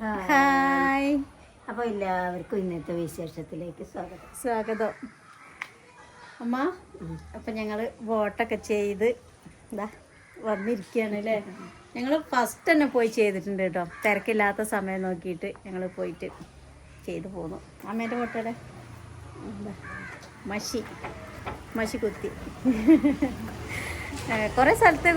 Hi. അപ്പോൾ എല്ലാവർക്കും ഇന്നത്തെ വിശേഷത്തിലേക്ക് സ്വാഗതം. സ്വാഗതം. അമ്മ അപ്പം ഞങ്ങൾ വോട്ടൊക്കെ ചെയ്ത് എന്താ വന്നിരിക്കുകയാണ് അല്ലേ? ഞങ്ങൾ ഫസ്റ്റ് തന്നെ പോയി ചെയ്തിട്ടുണ്ട് കേട്ടോ. തിരക്കില്ലാത്ത സമയം നോക്കിയിട്ട് ഞങ്ങൾ പോയിട്ട് ചെയ്തു പോന്നു. അമ്മേന്റെ വോട്ടയുടെ എന്താ മഷി മഷി കുത്തി. കുറേ സ്ഥലത്ത്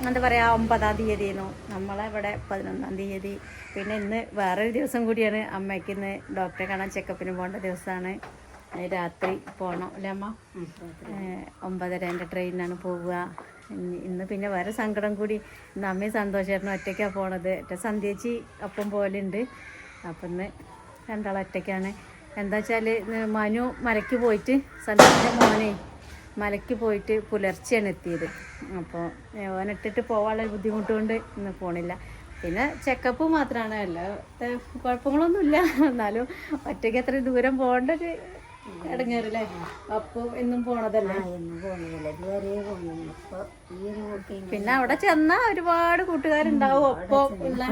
എന്താ പറയുക ഒമ്പതാം തീയതിയെന്നു. നമ്മളിവിടെ പതിനൊന്നാം തീയതി. പിന്നെ ഇന്ന് വേറൊരു ദിവസം കൂടിയാണ്. അമ്മയ്ക്ക് ഇന്ന് ഡോക്ടറെ കാണാൻ ചെക്കപ്പിന് പോകേണ്ട ദിവസമാണ്. രാത്രി പോകണം അല്ലേ അമ്മ? ഒമ്പതര എന്റെ ട്രെയിനിനാണ് പോവുക. ഇനി- ഇന്ന് പിന്നെ വേറെ സങ്കടം കൂടി. ഇന്ന് അമ്മയും സന്തോഷമായിരുന്നു ഒറ്റയ്ക്കാണ് പോണത്. എന്റെ സന്ധ്യേച്ചി ഒപ്പം പോലുണ്ട് അപ്പം ഇന്ന് രണ്ടാളൊറ്റയ്ക്കാണ് എന്താ വെച്ചാൽ മനു മരയ്ക്ക് പോയിട്ട് സന്ധ്യന്റെ മോനെ മലയ്ക്ക് പോയിട്ട് പുലർച്ചെയാണ് എത്തിയത്. അപ്പോൾ ഓനിട്ടിട്ട് പോകാനുള്ള ബുദ്ധിമുട്ട് കൊണ്ട് ഇന്ന് പോണില്ല. പിന്നെ ചെക്കപ്പ് മാത്രമാണ് അല്ലാതെ കുഴപ്പങ്ങളൊന്നുമില്ല. എന്നാലും ഒറ്റയ്ക്ക് അത്രയും ദൂരം പോകേണ്ട ഒരു ഇടങ്ങേറില്ലേ? അപ്പോൾ എന്നും പോണതല്ലേ? പിന്നെ അവിടെ ചെന്നാൽ ഒരുപാട് കൂട്ടുകാരുണ്ടാവും. ഒപ്പം ഉള്ള.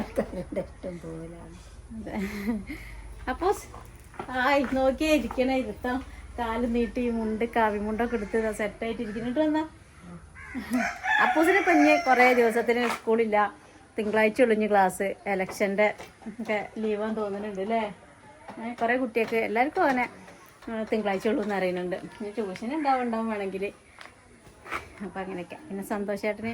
അപ്പോ ആയി നോക്കിയേ ഇരിക്കണേ ഇരുത്താം. കാൽ നീട്ടി മുണ്ട് കാവിമുണ്ടൊക്കെ എടുത്ത് സെറ്റായിട്ട് ഇരിക്കുന്നിട്ട് വന്നാ. അപ്പൂസിന് കുഞ്ഞ് കുറേ ദിവസത്തിന് സ്കൂളില്ല. തിങ്കളാഴ്ച ഒളിഞ്ഞ് ക്ലാസ് എലക്ഷന്റെ ഒക്കെ ലീവാന്ന് തോന്നുന്നുണ്ട് അല്ലേ? കുറേ കുട്ടികൾക്ക് എല്ലാവർക്കും അങ്ങനെ തിങ്കളാഴ്ച ഉള്ളൂ എന്ന് അറിയുന്നുണ്ട്. ഇനി ട്യൂഷൻ ഉണ്ടാവും ഉണ്ടാവും വേണമെങ്കിൽ. അപ്പം അങ്ങനെയൊക്കെ. പിന്നെ സന്തോഷേട്ടന്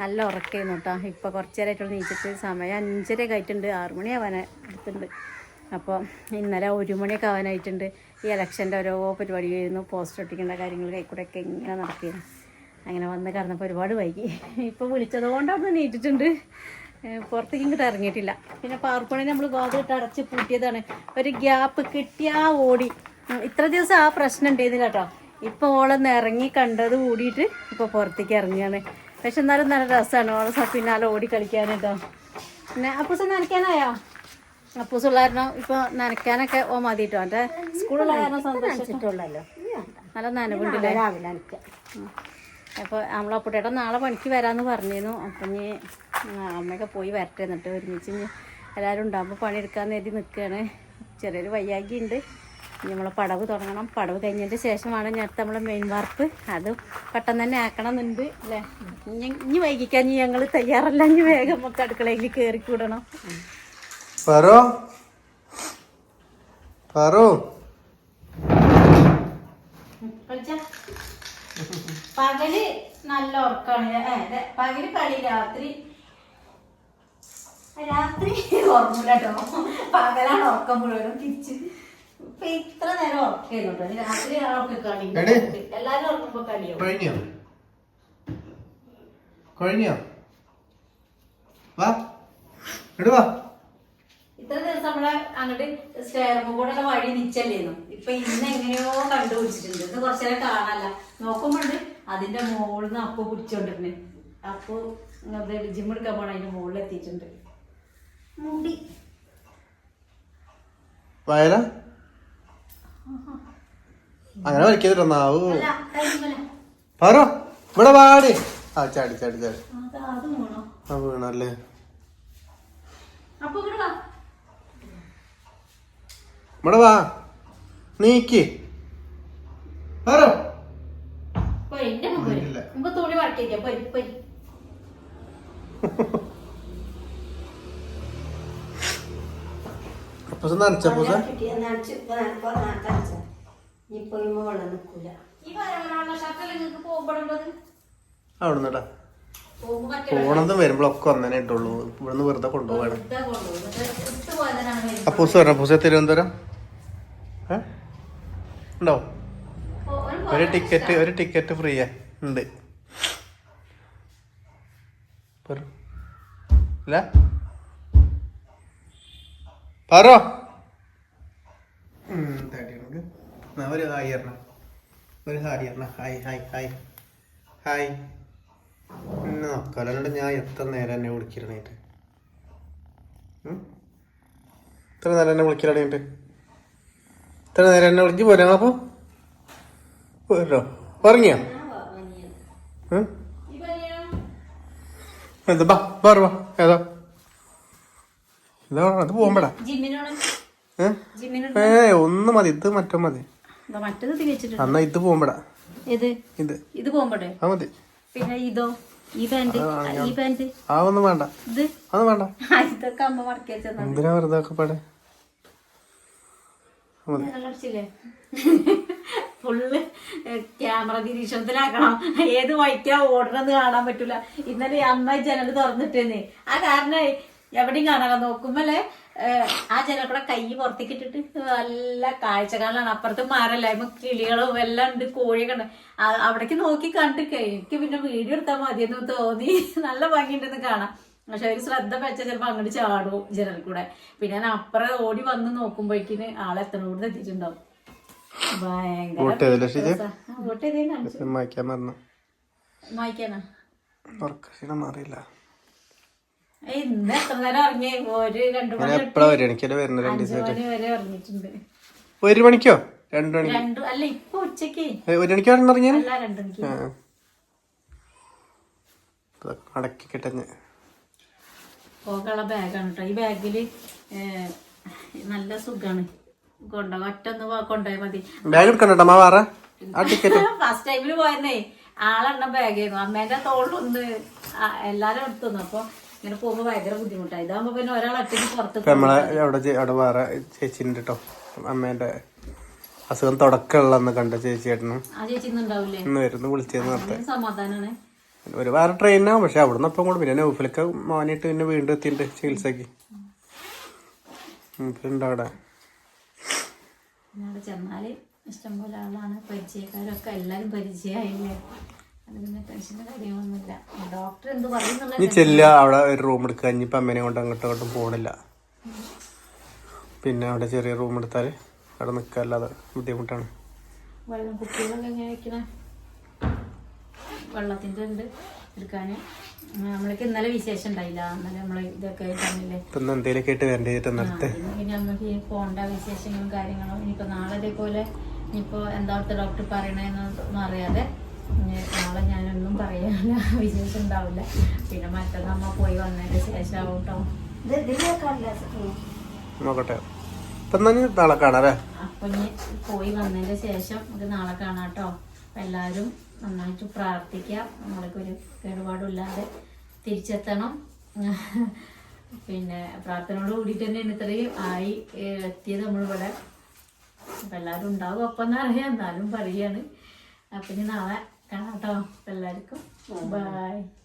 നല്ല ഉറക്കായിരുന്നു കേട്ടോ. ഇപ്പോൾ കുറച്ച് നേരമായിട്ടുള്ള നീച്ചിട്ട്. സമയം അഞ്ചര ആയിട്ടുണ്ട്. ആറുമണിയാവാൻ അടുത്തുണ്ട്. അപ്പോൾ ഇന്നലെ ഒരു മണിയൊക്കെ ആവാനായിട്ടുണ്ട്. ഈ ഇലക്ഷന്റെ ഓരോ പരിപാടി ആയിരുന്നു പോസ്റ്റർ ഒട്ടിക്കേണ്ട കാര്യങ്ങൾ കൈക്കൂടെയൊക്കെ ഇങ്ങനെ നടക്കുകയാണ്. അങ്ങനെ വന്ന് കടന്നപ്പോൾ ഒരുപാട് വൈകി. ഇപ്പോൾ വിളിച്ചതുകൊണ്ട് അവിടെ നീറ്റിട്ടുണ്ട് പുറത്തേക്ക് ഇങ്ങോട്ട് ഇറങ്ങിയിട്ടില്ല. പിന്നെ പാർപ്പണി നമ്മൾ ഗോതയിട്ട് അടച്ച് പൂട്ടിയതാണ്. ഒരു ഗ്യാപ്പ് കിട്ടിയാ ഓടി. ഇത്ര ദിവസം ആ പ്രശ്നം ഉണ്ടായിരുന്നില്ല കേട്ടോ. ഇപ്പോൾ ഓളൊന്ന് ഇറങ്ങി കണ്ടത് കൂടിയിട്ട് ഇപ്പോൾ പുറത്തേക്ക് ഇറങ്ങിയാണ് പക്ഷെ എന്നാലും നല്ല രസമാണ് ഓളെ പിന്നാലെ ഓടി കളിക്കാൻ കേട്ടോ പിന്നെ അപ്പൂസ് നനയ്ക്കാനായോ അപ്പൂസ് ഉള്ള കാരണം ഇപ്പോൾ നനയ്ക്കാനൊക്കെ ഓ മതി കേട്ടോ എന്റെ സ്കൂളുള്ള കാരണം സന്തോഷം നല്ല നനവുണ്ടല്ലേ? അപ്പോൾ നമ്മളപ്പുട്ടേട്ടൻ നാളെ പണിക്ക് വരാന്ന് പറഞ്ഞിരുന്നു. അപ്പം ഇനി അമ്മയൊക്കെ പോയി വരട്ടെ എന്നിട്ട് ഒരുമിച്ച് ഇനി എല്ലാവരും ഉണ്ടാകുമ്പോൾ പണിയെടുക്കാമെന്ന് എഴുതി നിൽക്കുകയാണ് ചെറിയൊരു വയ്യാകി ഉണ്ട് ഇനി നമ്മളെ പടവ് തുടങ്ങണം. പടവ് കഴിഞ്ഞതിന്റെ ശേഷമാണ് ഞാൻ നമ്മളെ മെയിൻ വാർപ്പ് അത് പെട്ടെന്ന് തന്നെ ആക്കണം എന്നുണ്ട് അല്ലേ? ഇനി ഇനി വൈകിക്കാൻ ഞങ്ങൾ തയ്യാറല്ല. ഇനി വേഗം നമുക്ക് അടുക്കളയിൽ കയറി കൂടണം. പറോ. പറോ. പകൽ നല്ല ഉറക്കാണ്. പകൽ കളി രാത്രി. രാത്രി കേട്ടോ പകലാണ് ഉറക്കം മുഴുവനും തിരിച്ച്. ഇപ്പൊ ഇത്ര നേരം ഉറക്കുന്നുണ്ടോ രാത്രി ഉറക്ക കളി. എല്ലാരും ഉറക്കുമ്പോ കളിയോ? കഴിഞ്ഞോ? കഴിഞ്ഞോ? വാ. ഇട് വാ ഇത്ര ദിവസം നമ്മളെ അങ്ങോട്ട് സ്റ്റെയർമ കൂടെ വഴി നിച്ചല്ലേന്നു. ഇപ്പൊ ഇന്ന് എങ്ങനെയോ കണ്ടുപിടിച്ചിട്ടുണ്ട്. ഇന്ന് കുറച്ചേരം കാണാല്ല. നോക്കുമ്പോണ്ട് അതിന്റെ മുകളിൽ നിന്ന് അപ്പൊ പിടിച്ചോണ്ടിരുന്നു അപ്പൊ ജിം എടുക്കാൻ പോണ അതിന്റെ മുകളിൽ എത്തിയിട്ടുണ്ട്. മുടി. വയല അങ്ങനെ വലിക്കരുത് നാവ് പറോ ഇവിടെ വാടി. ആ ചാടി ചാടി ചാടി. അത് അത് ആ വീണല്ലേ? അപ്പൊ ഇവിടെ ഇവിടെ വാ. നീക്ക്. പറോ. അപ്പൂസ് നനച്ച പോണതും വരുമ്പോഴൊക്കെ ഒന്നേ ഇട്ടുള്ളൂ. ഇവിടുന്ന് വെറുതെ കൊണ്ടുപോവാണ്. വരുന്നത്. അപ്പൂസ് വരണം? അപ്പൂസ് തിരുവനന്തപുരം? ഉണ്ടോ? ഒരു ടിക്കറ്റ് ഒരു ടിക്കറ്റ് ഫ്രീ ഉണ്ട്. പറ- ഇല്ല? പറോ. ഒരു ഹായ് എറണം ഒരു ഹായ് എറണം ഹായ് ഹായ് ഹായ് ഹായ് എന്നെ ഞാൻ എത്ര നേരം എന്നെ വിളിക്കണേട്ട് എത്ര നേരം എന്നെ വിളിക്കിരണേട്ട് എത്ര നേരം എന്നെ വിളിച്ച് പോരാ അപ്പൊ? പോരോ ഉറങ്ങിയോ? പനിയോ? എന്താ ബാ ബാ ഏതാ? ഇതാ അത് പോകുമ്പോടാ. ഏ? ഒന്ന് മതി ഇത് മറ്റോ മതി. അന്നാ ഇത് പോകുമ്പോടാ. ഇത്. ഇത് പോകുമ്പോടേ ആ മതി. പിന്നെ ഇതോ? ഈ പാന്റ്? ഈ പാന്റ്? ആ ഒന്നും വേണ്ട. ഇത്? അതൊന്നും വേണ്ട. ഇതൊക്കെ അമ്മ മടക്കി എന്തിനാ വെറുതെ ഒക്കെ പാടെ? ഫുള്ള് ക്യാമറ നിരീക്ഷണത്തിലാക്കണം. ഏത് വഴിക്കാ ഓടണമെന്ന് കാണാൻ പറ്റൂല. ഇന്നലെ അമ്മായി അമ്മ ജനൽ തുറന്നിട്ടേന്ന്. ആ കാരണം എവിടെയും കാണാൻ നോക്കുമ്പോല്ലേ ഏഹ്, ആ ജനൽ കൂടെ കൈ പുറത്തേക്ക് ഇട്ടിട്ട് നല്ല കാഴ്ച കാണാണ് അപ്പുറത്ത് മരല്ലായ്മ കിളികളും എല്ലാം ഉണ്ട് കോഴിയൊക്കെ ഉണ്ട്. അവിടേക്ക് നോക്കി കണ്ടിട്ട് എനിക്ക് പിന്നെ വീഡിയോ എടുത്താൽ മതിയെന്ന് തോന്നി. നല്ല ഭംഗിയുണ്ടെന്ന് കാണാം. പക്ഷെ ഒരു ശ്രദ്ധ വെച്ച ചിലപ്പോ അങ്ങോട്ട് ചാടും ജനൽ കൂടെ. പിന്നെ ഞാൻ അപ്പുറം ഓടി വന്ന് നോക്കുമ്പോഴേക്കിന് ആളെത്തനോട് എത്തിയിട്ടുണ്ടാവും. ഭയങ്കര വോട്ട് ചെയ്തില്ല ശരി രസാ. ആ, വോട്ട് ചെയ്തേ കാണിച്ചു. വായിക്കാൻ മറന്നു. വായിക്കാനാ? ഉറക്കക്ഷീണം മാറിയില്ല. ഇന്ന് എത്ര നേരം ഇറങ്ങി? ഒരു രണ്ടു മണി ഒരു മണിക്കോ? രണ്ടു രണ്ടു അല്ല ഇപ്പൊ ഉച്ചയ്ക്ക്. ഒരു മണിക്കോ രണ്ടു മണിക്ക് അടക്കി കിട്ടഞ്ഞ് പോകാനുള്ള ബാഗാണ് കേട്ടോ. ഈ ബാഗിൽ നല്ല സുഖാണ്. കൊണ്ടുപോകാം ഒറ്റ ഒന്ന് കൊണ്ടുപോയാൽ മതി. ബാഗ് എടുക്കണ്ടോ വേറെ. ഫസ്റ്റ് ടൈമിൽ പോയെന്നേ. ആളെണ്ണ ബാഗായിരുന്നു അമ്മേന്റെ തോളിലൊന്ന് എല്ലാരും എടുത്തുന്നു അപ്പൊ ഇങ്ങനെ പോകുമ്പോ ഭയങ്കര ബുദ്ധിമുട്ടായി. ഇതാകുമ്പോ പിന്നെ ഒരാൾ ഒറ്റയ്ക്ക് പുറത്ത് നമ്മളെ അവിടെ അവിടെ വേറെ ചേച്ചിണ്ട് കേട്ടോ അമ്മേന്റെ അസുഖം തുടക്കമുള്ള കണ്ട ചേച്ചിയേട്ടനും. ആ ചേച്ചി ഇന്നുണ്ടാവില്ലേ ഇന്ന് വരുന്നു വിളിച്ചത് സമാധാനാണ്. ഒരു വേറെ ട്രെയിനാണ് പക്ഷെ അവിടുന്ന് അപ്പം കൂടെ പിന്നെ നൗഫിലൊക്കെ മോനിട്ട് പിന്നെ വീണ്ടും എത്തിയിട്ടുണ്ട് ചികിത്സക്ക് ഉണ്ട് അവിടെ? ഇഷ്ടംപോലെ ആളാണ്. പരിചയക്കാരൊക്കെ പരിചയമായില്ലേ? ഇനി ചെല്ലുക. അവിടെ ഒരു റൂം എടുക്കുക. ഇനിയിപ്പം അമ്മേനെ കൊണ്ട് അങ്ങോട്ടും അങ്ങോട്ടും പോകണില്ല പിന്നെ അവിടെ ചെറിയ റൂം എടുത്താൽ അവിടെ നിൽക്കുക. അല്ലാതെ ബുദ്ധിമുട്ടാണ്. വെള്ളം കുപ്പികളൊക്കെ എങ്ങനെ വെക്കണേ? വെള്ളത്തിന്റെ ഉണ്ട് എടുക്കാന് നമ്മൾക്ക് ഇന്നലെ വിശേഷം ഉണ്ടായില്ല. ഇന്നലെ നമ്മൾ ഇതൊക്കെ ഇന്ന് പിന്നെ നമുക്ക് ഈ പോണ്ട വിശേഷങ്ങളും കാര്യങ്ങളും ഇനിയിപ്പോ നാളെ ഇതേപോലെ ഇനിയിപ്പോ എന്താ അവിടുത്തെ ഡോക്ടർ പറയണെന്നൊന്നും അറിയാതെ നാളെ ഞാനൊന്നും പറയാനില്ല. വിശേഷം ഉണ്ടാവില്ല. പിന്നെ മറ്റന്നാ നമ്മ പോയി വന്നതിന്റെ ശേഷം ആവട്ടോ കേട്ടോ നോക്കട്ടെ. നാളെ കാണാം അപ്പൊ ഇനി പോയി വന്നതിന്റെ ശേഷം നമുക്ക് നാളെ കാണാട്ടോ കേട്ടോ എല്ലാവരും നന്നായിട്ട് പ്രാർത്ഥിക്കാം നമ്മൾക്കൊരു ഒരു കേടുപാടില്ലാതെ തിരിച്ചെത്തണം. പിന്നെ പ്രാർത്ഥനയോട് കൂടിയിട്ട് തന്നെയാണ് ഇത്രയും ആയി എത്തിയത് നമ്മളിവിടെ. അപ്പം എല്ലാവരും ഉണ്ടാവും. ഒപ്പം എന്നറിയാം എന്നാലും പറയാണ്. അപ്പം ഇനി നാളെ കാണാം കേട്ടോ. എല്ലാവർക്കും. ബൈ